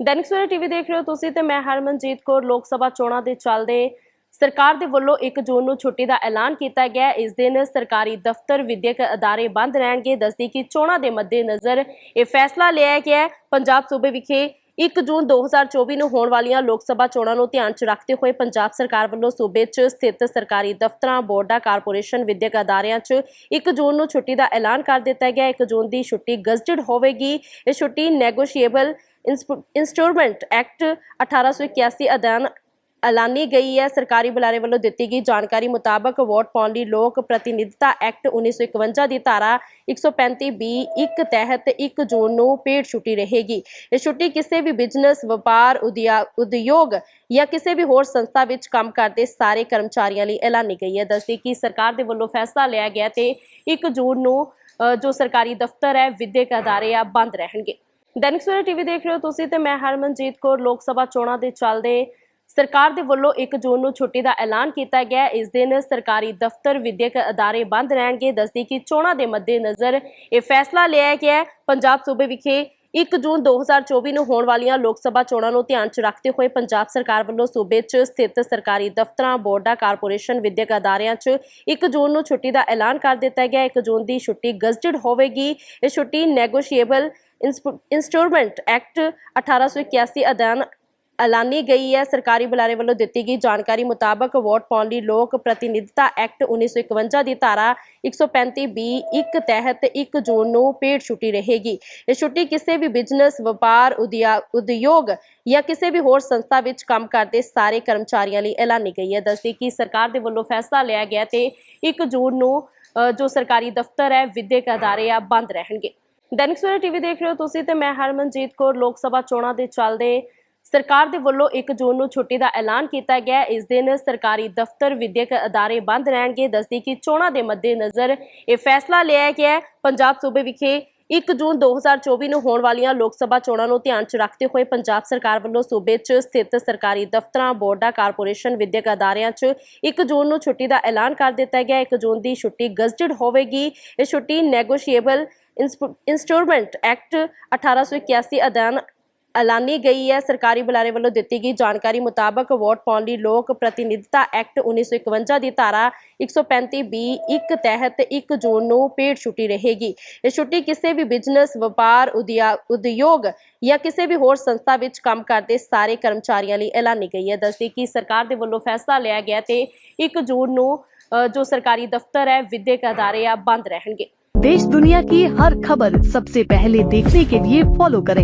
Dainik Savera TV ਦੇਖ ਰਹੇ ਹੋ ਤੁਸੀਂ ਤੇ ਮੈਂ ਹਰਮਨਜੀਤ ਕੌਰ, ਲੋਕ ਸਭਾ ਚੋਣਾਂ ਦੇ ਚੱਲਦੇ ਸਰਕਾਰ ਦੇ ਵੱਲੋਂ 1 ਜੂਨ ਨੂੰ ਛੁੱਟੀ ਦਾ ਐਲਾਨ ਕੀਤਾ ਗਿਆ ਇਸ ਦਿਨ ਸਰਕਾਰੀ ਦਫ਼ਤਰ ਵਿਦਿਅਕ ਅਦਾਰੇ ਬੰਦ ਰਹਿਣਗੇ। ਦੱਸਦੀ ਕਿ ਚੋਣਾਂ ਦੇ ਮੱਦੇਨਜ਼ਰ ਇਹ ਫੈਸਲਾ ਲਿਆ ਗਿਆ ਹੈ। ਪੰਜਾਬ ਸੂਬੇ ਵਿਖੇ 1 ਜੂਨ 2024 ਨੂੰ ਹੋਣ ਵਾਲੀਆਂ ਲੋਕ ਸਭਾ ਚੋਣਾਂ ਨੂੰ ਧਿਆਨ 'ਚ ਰੱਖਦੇ ਹੋਏ ਪੰਜਾਬ ਸਰਕਾਰ ਵੱਲੋਂ ਸੂਬੇ 'ਚ ਸਥਿਤ ਸਰਕਾਰੀ ਦਫ਼ਤਰਾਂ, ਬੋਰਡਾਂ, ਕਾਰਪੋਰੇਸ਼ਨ, ਵਿਦਿਅਕ ਅਦਾਰਿਆਂ 'ਚ 1 ਜੂਨ ਨੂੰ ਛੁੱਟੀ ਦਾ ਐਲਾਨ ਕਰ ਦਿੱਤਾ ਗਿਆ ਹੈ। 1 ਜੂਨ ਦੀ ਛੁੱਟੀ ਗਜ਼ਟਡ ਹੋਵੇਗੀ। ਇਹ ਛੁੱਟੀ ਨੈਗੋਸ਼ੀਏਬਲ ਇੰਸਟਾਲਮੈਂਟ ਐਕਟ 1881 ਅਧੀਨ ਐਲਾਨੀ ਗਈ ਹੈ। ਸਰਕਾਰੀ ਬੁਲਾਰੇ ਵੱਲੋਂ ਦਿੱਤੀ ਗਈ ਜਾਣਕਾਰੀ ਮੁਤਾਬਕ ਵੋਟ ਪਾਉਣ ਲਈ ਲੋਕ ਪ੍ਰਤੀਨਿਧਤਾ ਐਕਟ 1951 ਦੀ ਧਾਰਾ 135 ਬੀ ਇੱਕ ਤਹਿਤ 1 ਜੂਨ ਨੂੰ ਪੇਡ ਛੁੱਟੀ ਰਹੇਗੀ। ਇਹ ਛੁੱਟੀ ਕਿਸੇ ਵੀ ਬਿਜ਼ਨਸ, ਵਪਾਰ, ਉਦਿਆ- ਉਦਯੋਗ ਜਾਂ ਕਿਸੇ ਵੀ ਹੋਰ ਸੰਸਥਾ ਵਿੱਚ ਕੰਮ ਕਰਦੇ ਸਾਰੇ ਕਰਮਚਾਰੀਆਂ ਲਈ ਐਲਾਨੀ ਗਈ ਹੈ। ਦੱਸਦੀ ਕਿ ਸਰਕਾਰ ਦੇ ਵੱਲੋਂ ਫੈਸਲਾ ਲਿਆ ਗਿਆ ਤੇ 1 ਜੂਨ ਨੂੰ ਜੋ ਸਰਕਾਰੀ ਦਫ਼ਤਰ ਹੈ, ਵਿਦਿਅਕ ਅਦਾਰੇ ਆ, ਬੰਦ ਰਹਿਣਗੇ। ਦੈਨਿਕ ਸਵੇਰਾ ਟੀਵੀ ਦੇਖ ਰਹੇ ਹੋ ਤੁਸੀਂ ਤੇ ਮੈਂ ਹਰਮਨਜੀਤ ਕੌਰ, ਲੋਕ ਸਭਾ ਚੋਣਾਂ ਦੇ ਚੱਲਦੇ ਸਰਕਾਰ ਦੇ ਵੱਲੋਂ 1 ਜੂਨ ਨੂੰ ਛੁੱਟੀ ਦਾ ਐਲਾਨ ਕੀਤਾ ਗਿਆ। ਇਸ ਦਿਨ ਸਰਕਾਰੀ ਦਫ਼ਤਰ ਵਿਦਿਅਕ ਅਦਾਰੇ ਬੰਦ ਰਹਿਣਗੇ। ਦੱਸਦੀ ਕਿ ਚੋਣਾਂ ਦੇ ਮੱਦੇਨਜ਼ਰ ਇਹ ਫੈਸਲਾ ਲਿਆ ਗਿਆ ਪੰਜਾਬ ਸੂਬੇ ਵਿਖੇ 1 ਜੂਨ 2024 ਨੂੰ ਹੋਣ ਵਾਲੀਆਂ ਲੋਕ ਸਭਾ ਚੋਣਾਂ ਨੂੰ ਧਿਆਨ 'ਚ ਰੱਖਦੇ ਹੋਏ ਪੰਜਾਬ ਸਰਕਾਰ ਵੱਲੋਂ ਸੂਬੇ 'ਚ ਸਥਿਤ ਸਰਕਾਰੀ ਦਫ਼ਤਰਾਂ, ਬੋਰਡਾਂ, ਕਾਰਪੋਰੇਸ਼ਨ, ਵਿਦਿਅਕ ਅਦਾਰਿਆਂ 'ਚ 1 ਜੂਨ ਨੂੰ ਛੁੱਟੀ ਦਾ ਐਲਾਨ ਕਰ ਦਿੱਤਾ ਗਿਆ ਹੈ। 1 ਜੂਨ ਦੀ ਛੁੱਟੀ ਗਜ਼ਟਡ ਹੋਵੇਗੀ ਇਹ ਛੁੱਟੀ ਨੈਗੋਸ਼ੀਏਬਲ ਇੰਸਟਾਲਮੈਂਟ ਐਕਟ 1881 ਅਧੀਨ ਐਲਾਨੀ ਗਈ ਹੈ। ਸਰਕਾਰੀ ਬੁਲਾਰੇ ਵੱਲੋਂ ਦਿੱਤੀ ਗਈ ਜਾਣਕਾਰੀ ਮੁਤਾਬਕ ਵੋਟ ਪਾਉਣ ਲਈ ਲੋਕ ਪ੍ਰਤੀਨਿਧਤਾ ਐਕਟ 1951 ਦੀ ਧਾਰਾ 135 ਬੀ ਇੱਕ ਤਹਿਤ 1 ਜੂਨ ਨੂੰ ਪੇਡ ਛੁੱਟੀ ਰਹੇਗੀ। ਇਹ ਛੁੱਟੀ ਕਿਸੇ ਵੀ ਬਿਜ਼ਨਸ, ਵਪਾਰ, ਉਦਿਆ- ਉਦਯੋਗ ਜਾਂ ਕਿਸੇ ਵੀ ਹੋਰ ਸੰਸਥਾ ਵਿੱਚ ਕੰਮ ਕਰਦੇ ਸਾਰੇ ਕਰਮਚਾਰੀਆਂ ਲਈ ਐਲਾਨੀ ਗਈ ਹੈ। ਦੱਸਦੀ ਕਿ ਸਰਕਾਰ ਦੇ ਵੱਲੋਂ ਫੈਸਲਾ ਲਿਆ ਗਿਆ ਤੇ 1 ਜੂਨ ਨੂੰ ਜੋ ਸਰਕਾਰੀ ਦਫ਼ਤਰ ਹੈ, ਵਿਦਿਅਕ ਅਦਾਰੇ ਆ, ਬੰਦ ਰਹਿਣਗੇ। ਦੈਨਿਕ ਸਵੇਰਾ ਟੀਵੀ ਦੇਖ ਰਹੇ ਹੋ ਤੁਸੀਂ ਤੇ ਮੈਂ ਹਰਮਨਜੀਤ ਕੌਰ। ਲੋਕ ਸਭਾ ਚੋਣਾਂ ਦੇ ਚੱਲਦੇ ਸਰਕਾਰ ਦੇ ਵੱਲੋਂ 1 ਜੂਨ ਨੂੰ ਛੁੱਟੀ ਦਾ ਐਲਾਨ ਕੀਤਾ ਗਿਆ। ਇਸ ਦਿਨ ਸਰਕਾਰੀ ਦਫ਼ਤਰ ਵਿਦਿਅਕ ਅਦਾਰੇ ਬੰਦ ਰਹਿਣਗੇ। ਦੱਸਦੀ ਕਿ ਚੋਣਾਂ ਦੇ ਮੱਦੇਨਜ਼ਰ ਇਹ ਫੈਸਲਾ ਲਿਆ ਗਿਆ ਪੰਜਾਬ ਸੂਬੇ ਵਿਖੇ 1 ਜੂਨ 2024 ਨੂੰ ਹੋਣ ਵਾਲੀਆਂ ਲੋਕ ਸਭਾ ਚੋਣਾਂ ਨੂੰ ਧਿਆਨ 'ਚ ਰੱਖਦੇ ਹੋਏ ਪੰਜਾਬ ਸਰਕਾਰ ਵੱਲੋਂ ਸੂਬੇ 'ਚ ਸਥਿਤ ਸਰਕਾਰੀ ਦਫ਼ਤਰਾਂ, ਬੋਰਡਾਂ, ਕਾਰਪੋਰੇਸ਼ਨ ਵਿਦਿਅਕ ਅਦਾਰਿਆਂ 'ਚ 1 ਜੂਨ ਨੂੰ ਛੁੱਟੀ ਦਾ ਐਲਾਨ ਕਰ ਦਿੱਤਾ ਗਿਆ। ਹੈ। 1 ਜੂਨ ਦੀ ਛੁੱਟੀ ਗਜ਼ਟਡ ਹੋਵੇਗੀ। ਇਹ ਛੁੱਟੀ ਨੈਗੋਸ਼ੀਏਬਲ ਇੰਸਟਾਲਮੈਂਟ ਐਕਟ 1881 ਅਧੀਨ ਐਲਾਨੀ ਗਈ ਹੈ ਸਰਕਾਰੀ ਬੁਲਾਰੇ ਵੱਲੋਂ ਦਿੱਤੀ ਗਈ ਜਾਣਕਾਰੀ ਮੁਤਾਬਕ ਵੋਟ ਪਾਉਣ ਲਈ ਲੋਕ ਪ੍ਰਤੀਨਿਧਤਾ ਐਕਟ 1951 ਦੀ ਧਾਰਾ 135 ਬੀ ਇੱਕ ਤਹਿਤ 1 ਜੂਨ ਨੂੰ ਪੇਡ ਛੁੱਟੀ ਰਹੇਗੀ ਇਹ ਛੁੱਟੀ ਕਿਸੇ ਵੀ ਬਿਜ਼ਨਸ ਵਪਾਰ ਉਦਿਆ- ਉਦਯੋਗ ਜਾਂ ਕਿਸੇ ਵੀ ਹੋਰ ਸੰਸਥਾ ਵਿੱਚ ਕੰਮ ਕਰਦੇ ਸਾਰੇ ਕਰਮਚਾਰੀਆਂ ਲਈ ਐਲਾਨੀ ਗਈ ਹੈ ਦੱਸਦੀ ਕਿ ਸਰਕਾਰ ਦੇ ਵੱਲੋਂ ਫੈਸਲਾ ਲਿਆ ਗਿਆ ਤੇ 1 ਜੂਨ ਨੂੰ ਅ, ਜੋ ਸਰਕਾਰੀ ਦਫ਼ਤਰ ਹੈ ਵਿਦਿਅਕ ਅਦਾਰੇ ਆ ਬੰਦ ਰਹਿਣਗੇ देश दुनिया की हर खबर सबसे पहले देखने के लिए फॉलो करें